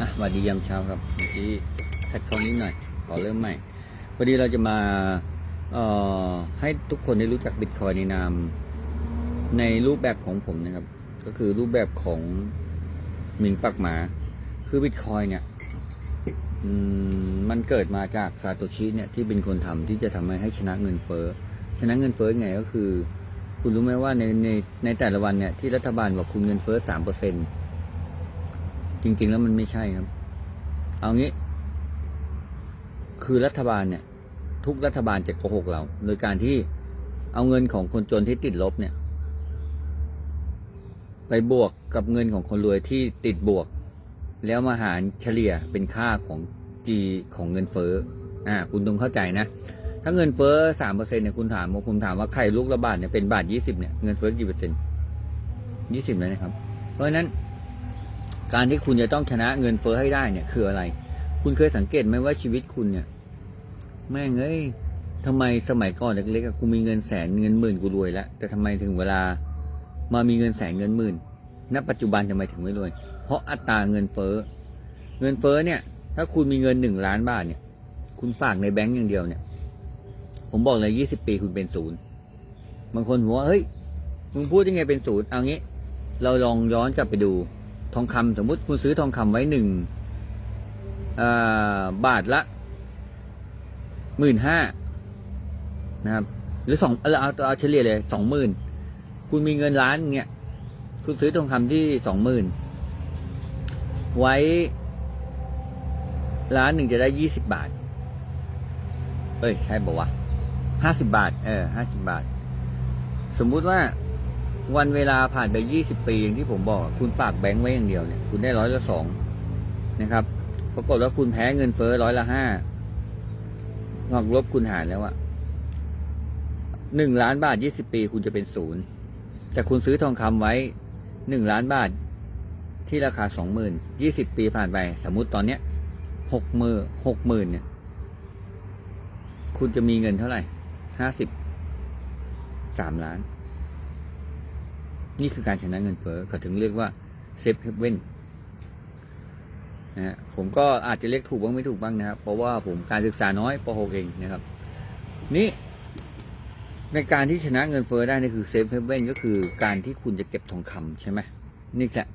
อะสวัสดียามเช้าครับเมื่อกี้ขัดข้องนิดหน่อย ขอเริ่มใหม่พอดีเราจะมาเอ่อให้ทุกคนได้รู้จักบิตคอยในนาม ในรูปแบบของผมนะครับ ก็คือรูปแบบของหมิงปักหมา คือบิตคอยเนี่ยมันเกิดมาจากซาโตชิเนี่ยที่เป็นคนทำที่จะทำให้ให้ชนะเงินเฟ้อชนะเงินเฟ้อไงก็คือ คุณรู้ไหมว่าในในในแต่ละวันเนี่ยที่รัฐบาลบอกคุณเงินเฟ้อสามเปอร์เซ็นต์ จริง ๆ แล้วมันไม่ใช่ครับ เอางี้ คือรัฐบาลเนี่ย ทุกรัฐบาลจะโกหกเรา โดยการที่เอาเงินของคนจนที่ติดลบเนี่ย ไปบวกกับเงินของคนรวยที่ติดบวก แล้วมาหารเฉลี่ยเป็นค่าของจีของเงินเฟ้ออ่า คุณต้องเข้าใจนะ ถ้าเงินเฟ้อสามเปอร์เซ็นเนี่ยคุณถามว่าผมถามว่าไข่ลูกละบาทเนี่ยเป็นบาทยี่สิบเนี่ยเงินเฟ้อกี่เปอร์เซ็นต์ยี่สิบเลยนะครับ เพราะฉะนั้น การที่คุณจะต้องชนะเงินเฟ้อให้ได้เนี่ยคืออะไร คุณเคยสังเกตไหมว่าชีวิตคุณเนี่ย แม่งเอ้ยทำไมสมัยก่อนเล็กๆกูมีเงินแสนเงินหมื่นกูรวยแล้วแต่ทำไมถึงเวลามามีเงินแสนเงินหมื่นณปัจจุบันทำไมถึงไม่รวย เพราะอัตราเงินเฟ้อ เงินเฟ้อเนี่ย ถ้าคุณมีเงินหนึ่งล้านบาทเนี่ย คุณฝากในแบงก์อย่างเดียวเนี่ย ผมบอกเลยยี่สิบปีคุณเป็นศูนย์ บางคนบอกว่าเฮ้ย มึงพูดยังไงเป็นศูนย์ เอางี้ เราลองย้อนกลับไปดู ทองคำสมมุติคุณซื้อทองคำไว้หนึ่งบาทละหมื่นห้านะครับ หรือสองเอาเอาเอาเฉลี่ยเลยสองหมื่นคุณมีเงินล้านเงี้ยคุณซื้อทองคำที่สองหมื่นไว้ล้านหนึ่งจะได้ยี่สิบบาท เอ้ย ใช่บอกว่าห้าสิบาท เออห้าสิบาท สมมุติว่า วันเวลาผ่านไปยี่สิบปีอย่างที่ผมบอก คุณฝากแบงค์ไว้อย่างเดียวเนี่ยคุณได้ร้อยละสองนะครับปรากฏว่าคุณแพ้เงินเฟ้อร้อยละห้างอกลบคุณหารแล้วอะหนึ่งล้านบาทยี่สิบปีคุณจะเป็นศูนย์แต่คุณซื้อทองคำไว้หนึ่งล้านบาทที่ราคาสองหมื่นยี่สิบปีผ่านไป สมมุติตอนเนี้ยหกมือหกหมื่นเนี่ย คุณจะมีเงินเท่าไหร่ห้าสิบสามล้าน นี่คือการชนะเงินเฟ้อเขาถึงเรียกว่าเซฟเฮเว่นนะผมก็อาจจะเรียกถูกบ้างไม่ถูกบ้างนะครับ เพราะว่าผมการศึกษาน้อยป .6 เองนะครับ นี่ในการที่ชนะเงินเฟ้อได้นี่คือเซฟเฮเว่นก็คือการที่คุณจะเก็บทองคำใช่ไหมนี่แหละ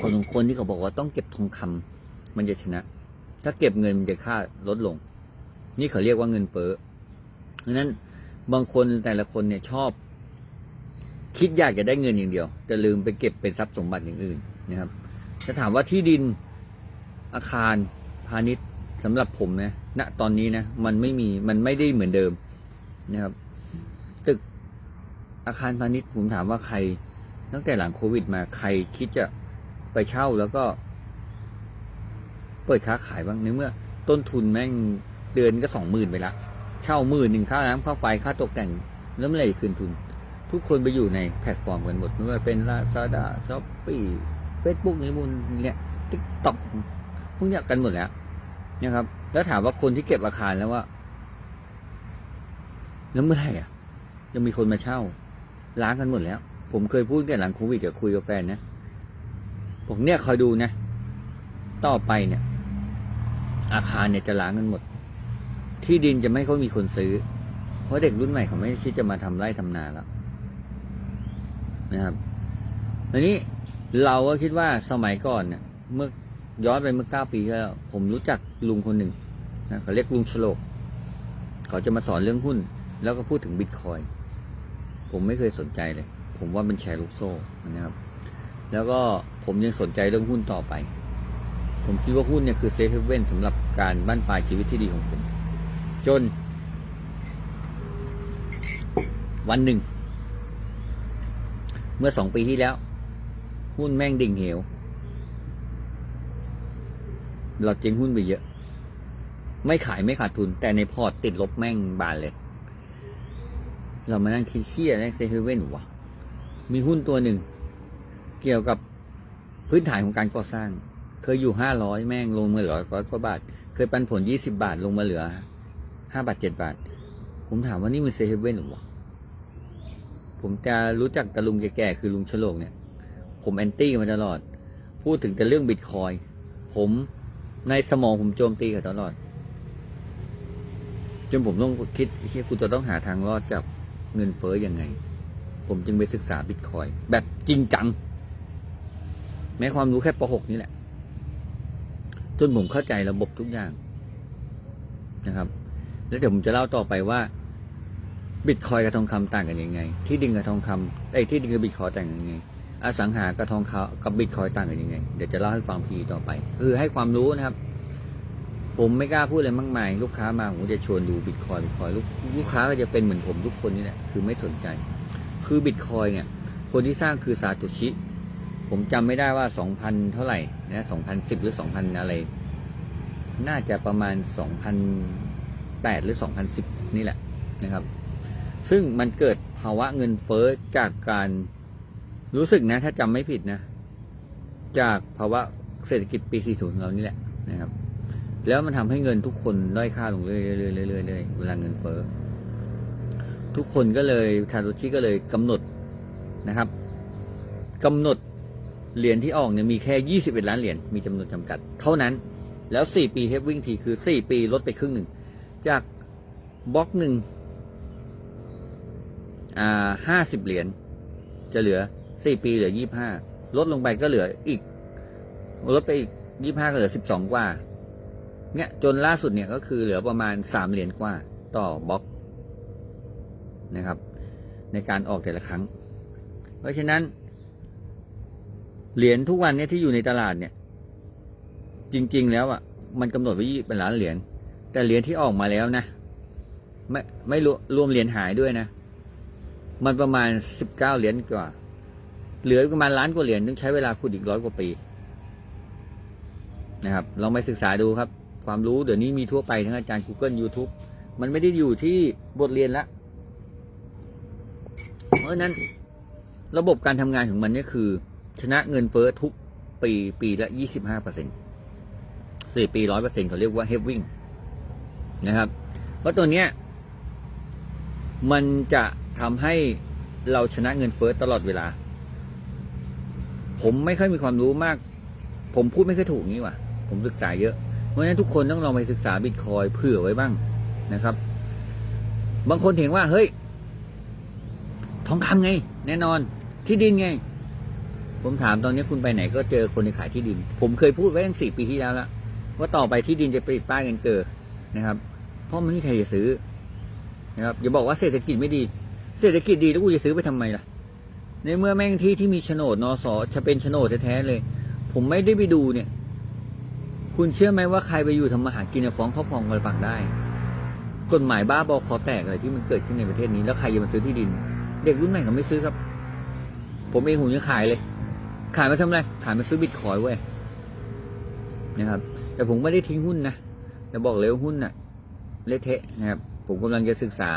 คนของคนที่เขาบอกว่าต้องเก็บทองคำมันจะชนะ ถ้าเก็บเงินมันจะค่าลดลง นี่เขาเรียกว่าเงินเฟ้อดังนั้นบางคนแต่ละคนเนี่ยชอบ คิดอยากจะได้เงินอย่างเดียวแต่ลืมไปเก็บเป็นทรัพย์สมบัติอย่างอื่นนะครับจะถามว่าที่ดินอาคารพาณิชย์สำหรับผมนะณตอนนี้นะมันไม่มีมันไม่ได้เหมือนเดิมนะครับ ตึกอาคารพาณิชย์ผมถามว่าใครตั้งแต่หลังโควิดมาใครคิดจะไปเช่าแล้วก็ เปิดค้าขายบ้างในเมื่อ ต้นทุนแม่งเดือนก็สองหมื่นไปละ เช่าหมื่นหนึ่งค่าน้ำค่าไฟค่าตกแต่งแล้วเมื่อไหร่คืนทุน ทุกคนไปอยู่ในแพลตฟอร์มกันหมด ไม่ว่าเป็นลาซาด้าช้อปปี้เฟซบุ๊กนี่มุนเนี่ยติ๊กต็อกพวกเนี้ยกันหมดแล้วนะครับ แล้วถามว่าคนที่เก็บอาคารแล้วว่า แล้วเมื่อไหร่อะยังมีคนมาเช่า ล้างกันหมดแล้ว ผมเคยพูดกันหลังโควิดกับคุยกับแฟนนะผมเนี่ยคอยดูนะ ต่อไปเนี่ย อาคารเนี่ยจะล้างกันหมด ที่ดินจะไม่ค่อยมีคนซื้อ เพราะเด็กรุ่นใหม่เขาไม่คิดจะมาทำไร่ทำนาแล้ว นะครับทีนี้เราก็คิดว่าสมัยก่อนเนี่ยเมื่อย้อนไปเมื่อเก้าปีที่แล้วผมรู้จักลุงคนหนึ่งนะเขาเรียกลุงฉลกเขาจะมาสอนเรื่องหุ้น แล้วก็พูดถึงบิตคอยผมไม่เคยสนใจเลย ผมว่าเป็นแชร์ลูกโซ่นะครับ แล้วก็ผมยังสนใจเรื่องหุ้นต่อไป ผมคิดว่าหุ้นเนี่ยคือเซฟเฮเว่นสำหรับการบั้นปลายชีวิตที่ดีของผม จน วันหนึ่ง เมื่อสองปีที่แล้ว หุ้นแม่งดิ่งเหว เราเจ๊งหุ้นไปเยอะ ไม่ขายไม่ขาดทุน แต่ในพอร์ตติดลบแม่งบานเลย เรามานั่งคิดเครียดในเซเว่นวะมีหุ้นตัวหนึ่ง เกี่ยวกับพื้นฐานของการก่อสร้าง เคยอยู่ห้าร้อยแม่งลงมาเหลือร้อยกว่าบาท เคยปันผลยี่สิบาทลงมาเหลือห้าบาทเจ็ดบาท ผมถามว่านี่มันเซเว่นหรือวะ ผมจะรู้จักตะลุงแก่ๆคือลุงฉลกเนี่ย ผมแอนตี้มาตลอด พูดถึงแต่เรื่องบิตคอยผมในสมองผมโจมตีเขาตลอด จนผมต้องคิดเฮ้ยกูจะต้องหาทางรอดจากเงินเฟ้อยังไง ผมจึงไปศึกษาบิตคอยแบบจริงจังแม้ความรู้แค่ป .6 นี่แหละ จนผมเข้าใจระบบทุกอย่างนะครับ แล้วเดี๋ยวผมจะเล่าต่อไปว่า บิตคอยกับทองคำต่างกันยังไง ที่ดินกับทองคำไอ้ที่ดินกับบิตคอยต่างกันยังไง อสังหากับทองคำกับบิตคอยต่างกันยังไง เดี๋ยวจะเล่าให้ฟังพีต่อไป คือให้ความรู้นะครับ ผมไม่กล้าพูดอะไรมากมาย ลูกค้ามาผมจะชวนดูบิตคอยบิตคอยลูกลูกค้าก็จะเป็นเหมือนผมทุกคนนี่แหละ คือไม่สนใจ คือบิตคอยเนี่ย คนที่สร้างคือซาโตชิ ผมจำไม่ได้ว่าสองพันเท่าไหร่นะสองพันสิบหรือสองพันอะไร น่าจะประมาณสองพันแปดหรือสองพันสิบนี่แหละนะครับ ซึ่งมันเกิดภาวะเงินเฟ้อจากการรู้สึกนะ ถ้าจำไม่ผิดนะ จากภาวะเศรษฐกิจปี 40ของเรานี่แหละนะครับ แล้วมันทำให้เงินทุกคนด้อยค่าลงเรื่อยๆเรื่อยๆเรื่อยๆเวลาเงินเฟ้อทุกคนก็เลยทาโรชิก็เลยกำหนดนะครับกำหนดเหรียญที่ออกเนี่ยมีแค่ 21 ล้านเหรียญ มีจำนวนจำกัด เท่านั้น แล้ว 4 ปีเฮฟวิ่งทีคือ 4 ปีลดไปครึ่งหนึ่ง จากบล็อกหนึ่ง อ่าห้าสิบเหรียญจะเหลือ4ปีเหลือ25ลดลงไปก็เหลืออีกลดไปอีก25ก็เหลือ12กว่า เนี่ยจนล่าสุดเนี่ยก็คือเหลือประมาณ3เหรียญกว่าต่อบล็อกนะครับ ในการออกแต่ละครั้ง เพราะฉะนั้น เหรียญทุกวันเนี้ที่อยู่ในตลาดเนี่ย จริง ๆ แล้วอะมันกำหนดไว้ยี่เป็นล้านเหรียญแต่เหรียญที่ออกมาแล้วนะ ไม่ไม่รวมรวมเหรียญหายด้วยนะ มันประมาณสิบเก้าเหรียญกว่า เหลือประมาณล้านกว่าเหรียญต้องใช้เวลาขุดอีกร้อยกว่าปี นะครับลองไปศึกษาดูครับ ความรู้เดี๋ยวนี้มีทั่วไปทั้งอาจารย์ Google YouTube มันไม่ได้อยู่ที่บทเรียนละเพราะนั้น ระบบการทำงานของมันเนี่ยคือ ชนะเงินเฟ้อทุกปีปีละยี่สิบห้าเปอร์เซ็นต์สี่ปีร้อยเปอร์เซ็นต์เขาเรียกว่าเฮฟวิ่งนะครับ เพราะตัวเนี้ย มันจะ ทำให้เราชนะเงินเฟ้อตลอดเวลา ผมไม่ค่อยมีความรู้มาก ผมพูดไม่ค่อยถูกนี่ว่ะ ผมศึกษาเยอะ เพราะฉะนั้นทุกคนต้องลองไปศึกษาบิตคอยเผื่อไว้บ้างนะครับ บางคนเห็นว่า เฮ้ย ทองคำไง แน่นอน ที่ดินไง ผมถามตอนนี้คุณไปไหน ก็เจอคนที่ขายที่ดิน ผมเคยพูดไว้ตั้งสี่ปีที่แล้วละว่าต่อไปที่ดินจะปิดป้ายเงินเกิดนะครับ เพราะมันไม่มีใครจะซื้อนะครับอย่าบอกว่าเศรษฐกิจไม่ดี เศรษฐกิจดีแล้วกูจะซื้อไปทำไมล่ะ ในเมื่อแม่งที่ที่มีโฉนดนอสอจะเป็นโฉนดแท้ๆเลย ผมไม่ได้ไปดูเนี่ย คุณเชื่อไหมว่าใครไปอยู่ทำมาหากินเนี่ยฟ้องครอบครองกันปักได้ กฎหมายบ้าบอคอแตกอะไรที่มันเกิดขึ้นในประเทศนี้แล้วใครจะมาซื้อที่ดิน เด็กรุ่นใหม่เขาไม่ซื้อครับ ผมเองผมยังขายเลย ขายมาทำไรขายมาซื้อบิตคอยเว้ยนะครับ แต่ผมไม่ได้ทิ้งหุ้นนะแต่บอกเลยว่าหุ้นน่ะเละเทะนะครับผมกำลังจะศึกษา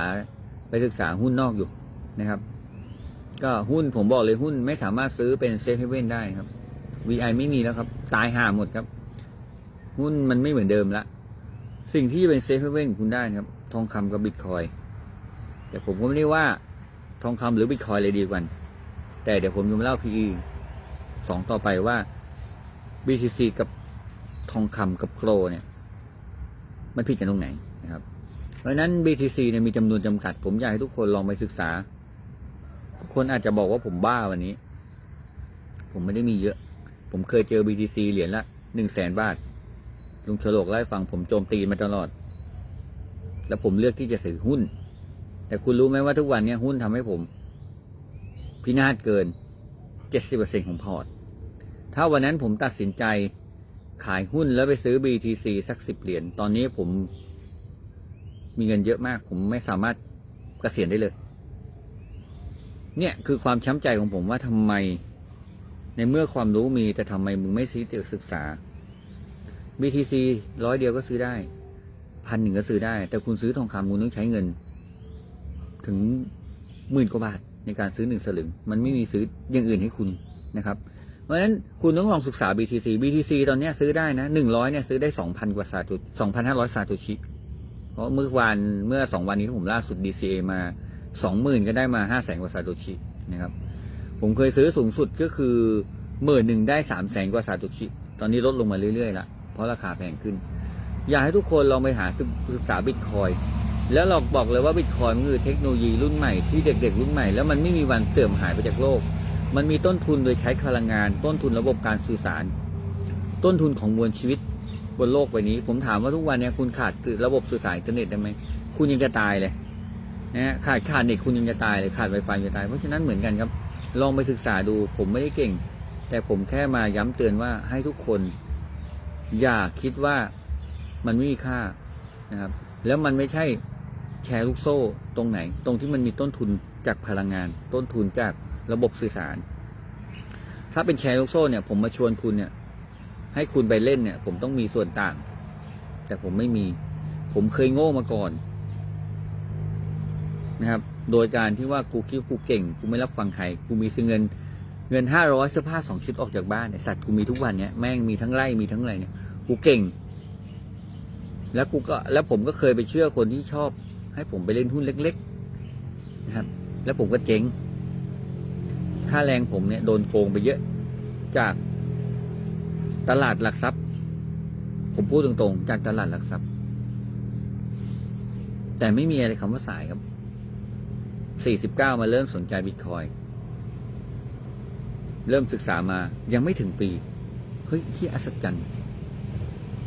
ไปศึกษาหุ้นนอกอยู่นะครับ ก็หุ้นผมบอกเลยหุ้นไม่สามารถซื้อเป็นเซฟเฮเว่นได้ครับ VI ไม่มีแล้วครับ ตายห่าหมดครับ หุ้นมันไม่เหมือนเดิมละสิ่งที่จะเป็นเซฟเฮเว่นคุณได้ครับ ทองคำกับบิตคอยแต่ผมก็ไม่ได้ว่าทองคำหรือบิตคอยเลยดีกว่าแต่เดี๋ยวผมจะมาเล่า PE สองต่อไปว่า BTC กับทองคำกับโกลเนี่ย มันผิดกันตรงไหนน เพราะนั้น BTC เนี่ยมีจำนวนจำกัด ผมอยากให้ทุกคนลองไปศึกษา คนอาจจะบอกว่าผมบ้าวันนี้ ผมไม่ได้มีเยอะ ผมเคยเจอ BTC เหรียญละหนึ่งแสนบาท ลุงฉลกไล่ฟังผมโจมตีมาตลอด แล้วผมเลือกที่จะซื้อหุ้น แต่คุณรู้ไหมว่าทุกวันนี้หุ้นทำให้ผม พินาศเกิน 70%ของพอร์ต ถ้าวันนั้นผมตัดสินใจขายหุ้นแล้วไปซื้อ BTC สักสิบเหรียญ ตอนนี้ผม มีเงินเยอะมาก ผมไม่สามารถเกษียณได้เลย เนี่ยคือความช้ำใจของผมว่าทำไม ในเมื่อความรู้มีแต่ทำไมมึงไม่ซื้อศึกษา BTC ร้อยเดียวก็ซื้อได้พันหนึ่งก็ซื้อได้ แต่คุณซื้อทองคำคุณต้องใช้เงิน ถึงหมื่นกว่าบาทในการซื้อหนึ่งสลึง มันไม่มีซื้ออย่างอื่นให้คุณนะครับ เพราะฉะนั้นคุณต้องลองศึกษา BTC BTC ตอนนี้ซื้อได้นะหนึ่งร้อยเนี่ยซื้อได้สองพันกว่าซาตุสองพันห้าร้อยซาตุชิ ราะเมื่อวานเมื่อสองวันนี้ที่ผมล่าสุด DCA มาสองหมื่นก็ได้มาห้าแสนกว่าซาตุชินะครับ ผมเคยซื้อสูงสุดก็คือหมื่นหนึ่งได้สามแสนกว่าซาโตชิ ตอนนี้ลดลงมาเรื่อยๆละเพราะราคาแพงขึ้น อยากให้ทุกคนลองไปหาศึกษาบิตคอยแล้วเราบอกเลยว่าบิตคอยมันคือเทคโนโลยีรุ่นใหม่ที่เด็ก ๆ รุ่นใหม่แล้วมันไม่มีวันเสื่อมหายไปจากโลก มันมีต้นทุนโดยใช้พลังงาน ต้นทุนระบบการสื่อสาร ต้นทุนของมวลชีวิต บนโลกใบนี้ ผมถามว่าทุกวันเนี้คุณขาดระบบสื่อสารอินเทอร์เน็ตได้ไหมคุณยังจะตายเลยนะขาดขาดเน็ตคุณยังจะตายเลยขาดไวไฟจะตายเพราะฉะนั้นเหมือนกันครับ ลองไปศึกษาดู ผมไม่ได้เก่ง แต่ผมแค่มาย้ำเตือนว่าให้ทุกคน อย่าคิดว่ามันไม่มีค่านะครับ แล้วมันไม่ใช่แชร์ลูกโซ่ตรงไหน ตรงที่มันมีต้นทุนจากพลังงาน ต้นทุนจากระบบสื่อสาร ถ้าเป็นแชร์ลูกโซ่เนี่ย ผมมาชวนคุณเนี่ย ให้คุณไปเล่นเนี่ย ผมต้องมีส่วนต่าง แต่ผมไม่มี ผมเคยโง่มาก่อน นะครับ โดยการที่ว่ากูคิดว่ากูเก่ง กูไม่รับฟังใคร กูมีซื้อเงิน เงินห้าร้อยเสื้อผ้าสองชุดออกจากบ้านเนี่ยสัตว์กูมีทุกวันเนี่ยแม่งมีทั้งไร่มีทั้งอะไรเนี่ย กูเก่ง แล้วกูก็ แล้วผมก็เคยไปเชื่อคนที่ชอบ ให้ผมไปเล่นหุ้นเล็ก ๆ นะครับ แล้วผมก็เจ๊งค่าแรงผมเนี่ยโดนโกงไปเยอะจาก ตลาดหลักทรัพย์ ผมพูดตรงๆ จากตลาดหลักทรัพย์ แต่ไม่มีอะไรคำว่าสายครับสี่สิบเก้ามาเริ่มสนใจบิตคอยน์เริ่มศึกษามายังไม่ถึงปี เฮ้ยที่อัศจรรย์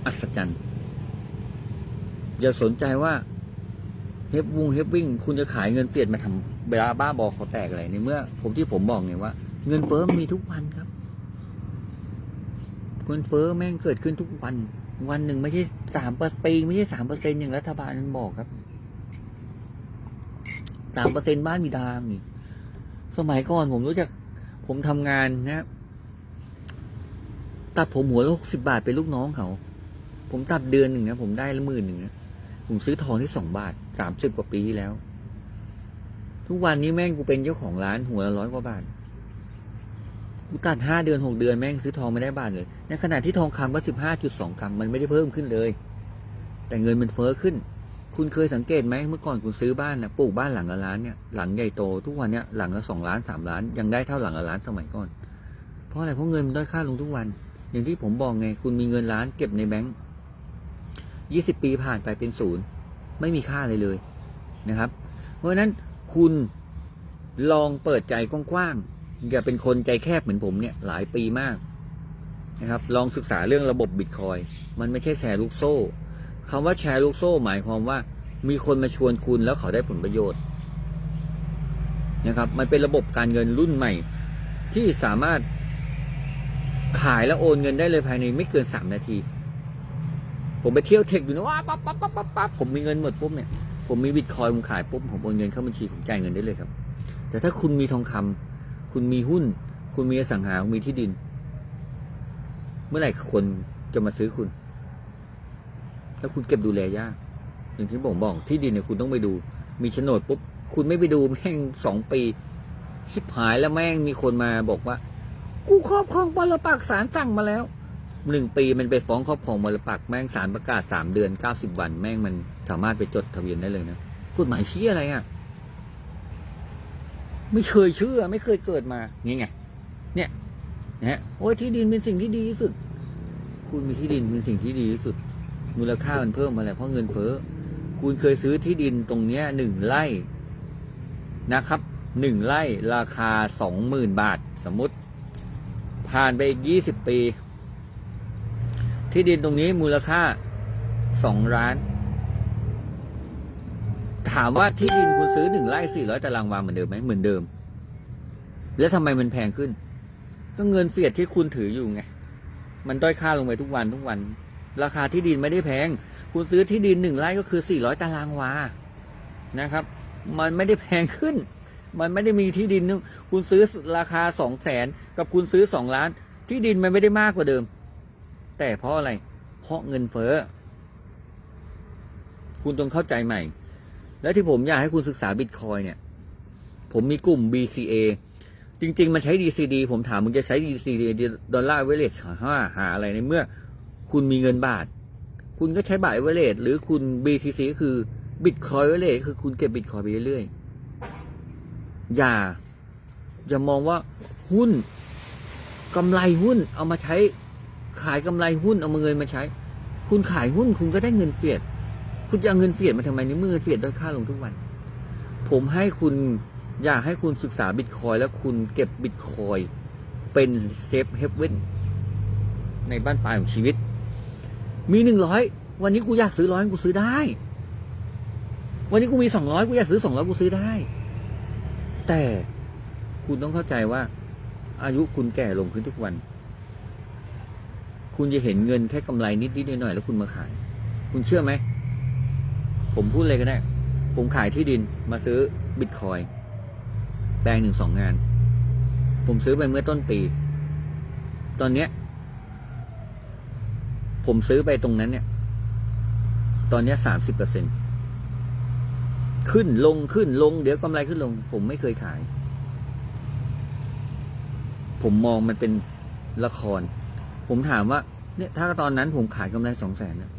อัศจรรย์อย่าสนใจว่าเฮฟวงเฮฟวิ่ง คุณจะขายเงินเฟียดมาทำเวลาบ้าบอเขาแตกอะไรในเมื่อ ผมที่ผมบอกไงว่า เงินเฟ้อมีทุกวันครับ เงินเฟ้อแม่งเกิดขึ้นทุกวัน วันหนึ่งไม่ใช่สามเปอร์ปีไม่ใช่สามเปอร์เซ็นอย่างรัฐบาลมันบอกครับสามเปอร์เซ็นบ้านมีดามนี่สมัยก่อนผมรู้จัก ผมทำงานนะตัดผมหัวละหกสิบาทเป็นลูกน้องเขา ผมตัดเดือนหนึ่งนะผมได้ละหมื่นหนึ่งนะผมซื้อทองที่สองบาทสามสิบกว่าปีที่แล้ว ทุกวันนี้แม่งกูเป็นเจ้าของร้านหัวละร้อยกว่าบาท กูตัดห้าเดือนหกเดือนแม่งซื้อทองไม่ได้บาทเลย ในขณะที่ทองคำก็สิบห้าจุดสองกรัมมันไม่ได้เพิ่มขึ้นเลย แต่เงินมันเฟ้อขึ้น คุณเคยสังเกตไหมเมื่อก่อนคุณซื้อบ้านนะปลูกบ้านหลังละล้านเนี่ยหลังใหญ่โตทุกวันเนี่ยหลังละสองล้านสามล้าน ยังได้เท่าหลังละล้านสมัยก่อน เพราะอะไรเพราะเงินมันด้อยค่าลงทุกวัน อย่างที่ผมบอกไง คุณมีเงินล้านเก็บในแบงก์ยี่สิบปีผ่านไปเป็นศูนย์ไม่มีค่าเลยเลยนะครับ เพราะฉะนั้นคุณลองเปิดใจกว้างๆ อย่าเป็นคนใจแคบเหมือนผมเนี่ยหลายปีมากนะครับ ลองศึกษาเรื่องระบบบิตคอยมันไม่ใช่แชร์ลูกโซ่คำว่าแชร์ลูกโซ่ หมายความว่า มีคนมาชวนคุณแล้วเขาได้ผลประโยชน์นะครับ มันเป็นระบบการเงินรุ่นใหม่ ที่สามารถขายแล้วโอนเงินได้เลยภายในไม่เกินสามนาที ผมไปเที่ยวเทคอยู่นะว่าปั๊บปั๊บปั๊บปั๊บปั๊บผมมีเงินหมดปุ๊บเนี่ยผมมีบิตคอยผมขายปุ๊บผมโอนเงินเข้าบัญชีผมจ่ายเงินได้เลยครับ แต่ถ้าคุณมีทองคำ คุณมีหุ้น คุณมีอสังหาคุณมีที่ดิน เมื่อไหร่คนจะมาซื้อคุณ แล้วคุณเก็บดูแลยากอย่างที่ผมบอกที่ดินเนี่ยคุณต้องไปดู มีโฉนดปุ๊บคุณไม่ไปดูแม่งสองปี ชิบหายแล้วแม่งมีคนมาบอกว่า กูครอบครองปรปักษ์ศาลสั่งมาแล้วหนึ่งปีมันไปฟ้องครอบครองมรปักแม่งศาลประกาศสามเดือนเก้าสิบวัน แม่งมันสามารถไปจดทะเบียนได้เลยนะกฎหมายชี้อะไรอะ ไม่เคยเชื่อ ไม่เคยเกิดมานี่ไงเนี่ยนะฮะโอ้ยที่ดินเป็นสิ่งที่ดีที่สุด คุณมีที่ดินเป็นสิ่งที่ดีที่สุด มูลค่ามันเพิ่มมาแล้วเพราะเงินเฟ้อคุณเคยซื้อที่ดินตรงเนี้ยหนึ่งไร่นะครับหนึ่งไร่ราคาสองหมื่นบาทสมมติ ผ่านไปอีกยี่สิบปี ที่ดินตรงนี้มูลค่าสองล้าน ถามว่าที่ดินคุณซื้อหนึ่งไร่สี่ร้อยตารางวาเหมือนเดิมไหมเหมือนเดิม แล้วทำไมมันแพงขึ้น ก็เงินเฟียดที่คุณถืออยู่ไง มันด้อยค่าลงไปทุกวันทุกวัน ราคาที่ดินไม่ได้แพง คุณซื้อที่ดินหนึ่งไร่ก็คือสี่ร้อยตารางวา นะครับ มันไม่ได้แพงขึ้น มันไม่ได้มีที่ดินนึงคุณซื้อราคาสองแสนกับคุณซื้อสองล้าน ที่ดินมันไม่ได้มากกว่าเดิม แต่เพราะอะไร เพราะเงินเฟ้อ คุณต้องเข้าใจใหม่ และที่ผมอยากให้คุณศึกษาบิตคอยเนี่ย ผมมีกลุ่ม BCA จริง ๆ มันใช้ DCD ผมถามมึงจะใช้ DCD ดอลลาร์เวเลชหาหาอะไรในเมื่อ คุณมีเงินบาท คุณก็ใช้บาทเวเลชหรือคุณ BTC ก็คือบิตคอยเวเลชคือคุณเก็บบิตคอยไปเรื่อยๆ อย่า อย่ามองว่าหุ้นกำไรหุ้นเอามาใช้ขายกำไรหุ้นเอามาเงินมาใช้ คุณขายหุ้นคุณก็ได้เงินเฟียด คุณจะเอาเงินเฟียดมาทำไมในเมื่อเงินเฟียดด้อยค่าลงทุกวัน ผมให้คุณอยากให้คุณศึกษาบิตคอยแล้วคุณเก็บบิตคอยเป็นเซฟเฮฟเว่นในบ้านปลายของชีวิต มีหนึ่งร้อยวันนี้กูอยากซื้อร้อยกูซื้อได้ วันนี้กูมีสองร้อยกูอยากซื้อสองร้อยกูซื้อได้ แต่คุณต้องเข้าใจว่า อายุคุณแก่ลงขึ้นทุกวัน คุณจะเห็นเงินแค่กำไรนิดๆหน่อยๆแล้วคุณมาขาย คุณเชื่อไหม ผมพูดเลยก็ได้ ผมขายที่ดินมาซื้อบิตคอยแปลงหนึ่งสองงาน ผมซื้อไปเมื่อต้นปี ตอนเนี้ย ผมซื้อไปตรงนั้นเนี่ย ตอนเนี้สามสิบเปอร์เซ็นขึ้นลงขึ้นลง เดี๋ยวกำไรขึ้นลง ผมไม่เคยขาย ผมมองมันเป็นละคร ผมถามว่า เนี่ย ถ้าตอนนั้นผมขายกำไรสองแสนเนี่ย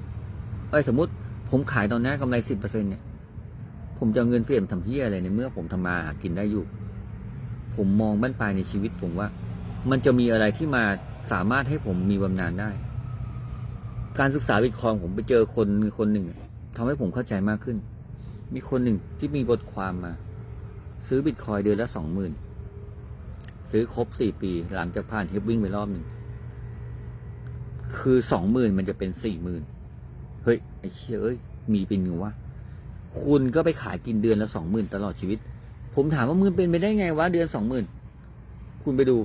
เอ้ยสมมติ ผมขายตอนนี้กำไรสิบเปอร์เซ็นเนี่ย ผมจะเอาเงินเฟียมทำเพี้ยอะไรในเมื่อผมทำมาหากินได้อยู่ ผมมองบ้านปลายในชีวิตผมว่า มันจะมีอะไรที่มาสามารถให้ผมมีบำนาญได้ การศึกษาบิตคอยน์ผมไปเจอคนคนหนึ่งทำให้ผมเข้าใจมากขึ้น มีคนหนึ่งที่มีบทความมา ซื้อบิตคอยเดือนละสองหมื่นซื้อครบสี่ปีหลังจากผ่านเฮฟวิ่งไปรอบหนึ่งคือสองหมื่นมันจะเป็นสี่หมื่น เฮ้ยไอ้เชี่ยเอ้ยมีเป็นไงวะคุณก็ไปขายกินเดือนละสองหมื่นตลอดชีวิต ผมถามว่ามึงเป็นไปได้ไงวะเดือนสองหมื่นคุณไปดู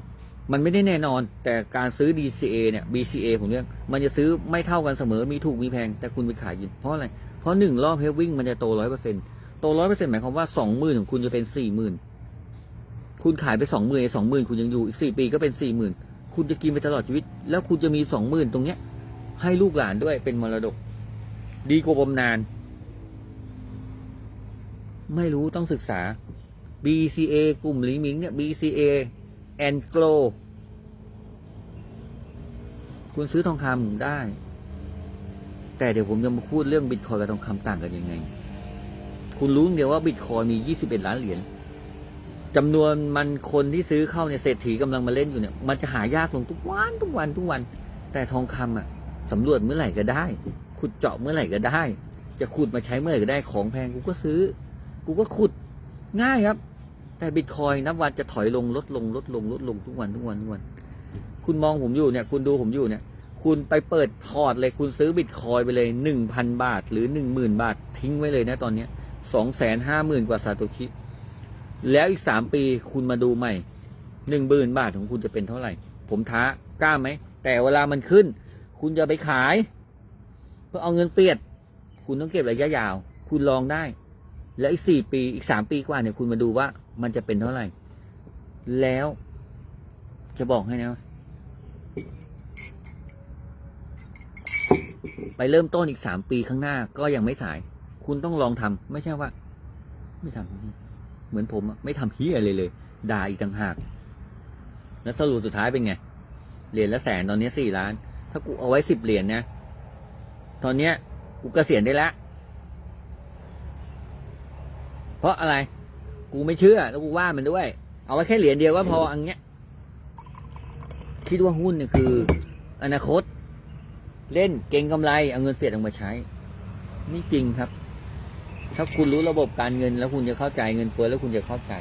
มันไม่ได้แน่นอน แต่การซื้อ DCA เนี่ย BCA ผมเรียกมันจะซื้อไม่เท่ากันเสมอมีถูกมีแพง แต่คุณไปขายกินเพราะอะไร เพราะหนึ่งรอบเฮฟวิ่งมันจะโตร้อยเปอร์เซ็นต์โตร้อยเปอร์เซ็นต์หมายความว่าสองหมื่นของคุณจะเป็นสี่หมื่นคุณขายไปสองหมื่นสองหมื่นคุณยังอยู่อีกสี่ปีก็เป็นสี่หมื่นคุณจะกินไปตลอดชีวิต แล้วคุณจะมีสองหมื่นตรงเนี้ยให้ลูกหลานด้วยเป็นมรดก ดีกว่าบำนาญไม่รู้ต้องศึกษา BCA กลุ่มลิมิงเนี่ย BCA and Glow คุณซื้อทองคำได้ แต่เดี๋ยวผมจะมาพูดเรื่องบิตคอยกับทองคำต่างกันยังไง คุณรู้เดียวว่าบิตคอยมี 21 ล้านเหรียญจำนวนมันคนที่ซื้อเข้าเนี่ยเศรษฐีกำลังมาเล่นอยู่เนี่ย มันจะหายากลงทุกวันทุกวันทุกวัน แต่ทองคำอะสำรวจเมื่อไหร่ก็ได้ ขุดเจาะเมื่อไหร่ก็ได้ จะขุดมาใช้เมื่อไหร่ก็ได้ของแพงกูก็ซื้อ กูก็ขุดง่ายครับ แต่บิตคอยนับวันจะถอยลงลดลงลดลงลดลงทุกวันทุกวันทุกวัน คุณมองผมอยู่เนี่ย คุณดูผมอยู่เนี่ย คุณไปเปิดพอร์ตเลยคุณซื้อบิตคอยไปเลยหนึ่งพันบาท หรือหนึ่งหมื่นบาททิ้งไว้เลยนะตอนเนี้ยสองแสนห้าหมื่นกว่าซาโตชิแล้วอีกสามปีคุณมาดูใหม่หนึ่งหมื่นบาทของคุณจะเป็นเท่าไหร่ ผมท้ากล้าไหม แต่เวลามันขึ้น คุณจะไปขาย เพื่อเอาเงินเฟียด คุณต้องเก็บระยะยาว คุณลองได้ แล้วอีกสี่ปีอีกสามปีกว่าเนี่ยคุณมาดูว่ามันจะเป็นเท่าไหร่ แล้วจะบอกให้นะ ไปเริ่มต้นอีกสามปีข้างหน้าก็ยังไม่สาย คุณต้องลองทำไม่ใช่ว่า ไม่ทำเหมือนผมไม่ทำเฮียเลยเลย ด่าอีกต่างหาก แล้วสรุปสุดท้ายเป็นไงเหรียญละแสนตอนนี้สี่ล้าน ถ้ากูเอาไว้สิบเหรียญนะ ตอนเนี้ยกูเกษียณได้แล้วเพราะอะไร กูไม่เชื่อ แล้วกูว่ามันด้วย เอาไว้แค่เหรียญเดียวก็พออันเนี้ย คิดว่าหุ้นเนี่ยคือ อนาคต เล่นเก่งกำไร เอาเงินเฟียดออกมาใช้ นี่จริงครับ ถ้าคุณรู้ระบบการเงิน แล้วคุณจะเข้าใจเงินเฟ้อแล้วคุณจะเข้าใจ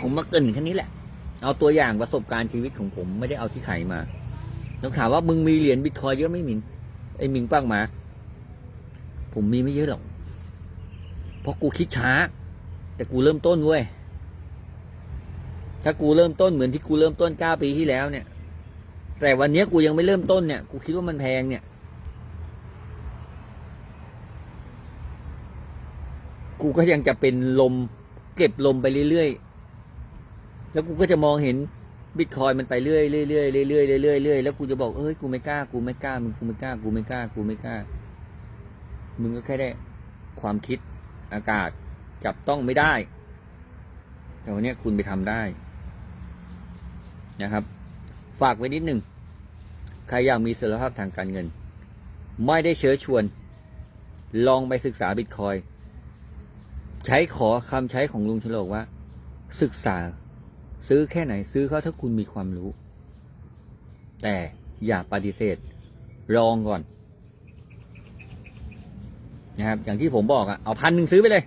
ผมมาเกินแค่นี้แหละ เอาตัวอย่างประสบการณ์ชีวิตของผมไม่ได้เอาที่ไขมาต้องถามว่ามึงมีเหรียญบิตคอยเยอะไหมมิง ไอ้มิงป้างมา ผมมีไม่เยอะหรอก เพราะกูคิดช้า แต่กูเริ่มต้นเว้ย ถ้ากูเริ่มต้นเหมือนที่กูเริ่มต้นเก้าปีที่แล้วเนี่ย แต่วันนี้กูยังไม่เริ่มต้นเนี่ย กูคิดว่ามันแพงเนี่ย กูก็ยังจะเป็นลม เก็บลมไปเรื่อยๆ แล้วกูก็จะมองเห็น บิตคอยมันไปเรื่อยๆเรื่อยๆเรื่อยๆเรื่อยๆเรื่อยๆแล้วกูจะบอกเอ้ยกูไม่กล้ากูไม่กล้ามึงกูไม่กล้ากูไม่กล้ากูไม่กล้า มึงก็แค่ได้ความคิดอากาศจับต้องไม่ได้ แต่วันนี้คุณไปทำได้นะครับ ฝากไว้นิดหนึ่งใครอยากมีเสถียรภาพทางการเงิน ไม่ได้เชื้อชวน ลองไปศึกษาบิตคอยใช้ขอคำใช้ของลุงฉลกว่า ศึกษา ซื้อแค่ไหนซื้อเขาถ้าคุณมีความรู้ แต่อย่าปฏิเสธลองก่อน นะครับ อย่างที่ผมบอกอะเอาพันหนึ่งซื้อไปเลย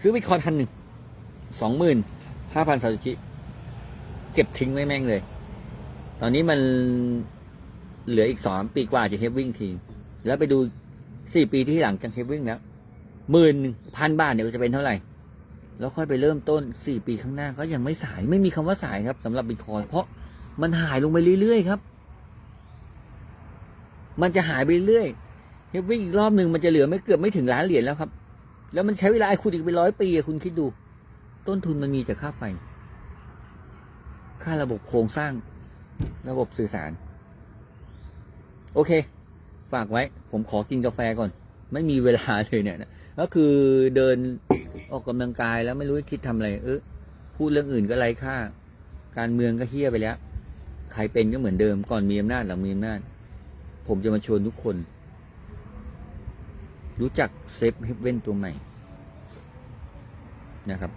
ซื้อบิคอยพันหนึ่งสองหมื่นห้าพันซาโตชิเก็บทิ้งไว้แม่งเลย ตอนนี้มันเหลืออีกสองปีกว่าจะเฮฟวิ่งที แล้วไปดูสี่ปีที่หลังจากเฮฟวิ่งแล้วหมื่นพันบาทเนี่ยจะเป็นเท่าไหร่ แล้วค่อยไปเริ่มต้นสี่ปีข้างหน้าก็ยังไม่สายไม่มีคำว่าสายครับสำหรับบิตคอยเพราะมันหายลงไปเรื่อยๆครับ มันจะหายไปเรื่อยเฮฟวิ่งอีกรอบหนึ่งมันจะเหลือไม่เกือบไม่ถึงล้านเหรียญแล้วครับ แล้วมันใช้เวลาคุณอีกเป็นร้อยปีคุณคิดดู ต้นทุนมันมีจากค่าไฟ ค่าระบบโครงสร้าง ระบบสื่อสาร โอเค ฝากไว้ ผมขอกินกาแฟก่อน ไม่มีเวลาเลยเนี่ยนะ ก็คือเดินออกกำลังกายแล้วไม่รู้จะคิดทำอะไร เออพูดเรื่องอื่นก็ไร้ค่า การเมืองก็เฮี้ยไปแล้ว ใครเป็นก็เหมือนเดิม ก่อนมีอำนาจหลังมีอำนาจ ผมจะมาชวนทุกคน รู้จักเซฟเฮเว่นตัวใหม่ นะครับ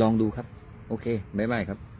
ลองดูครับ โอเค บ๊ายบายครับ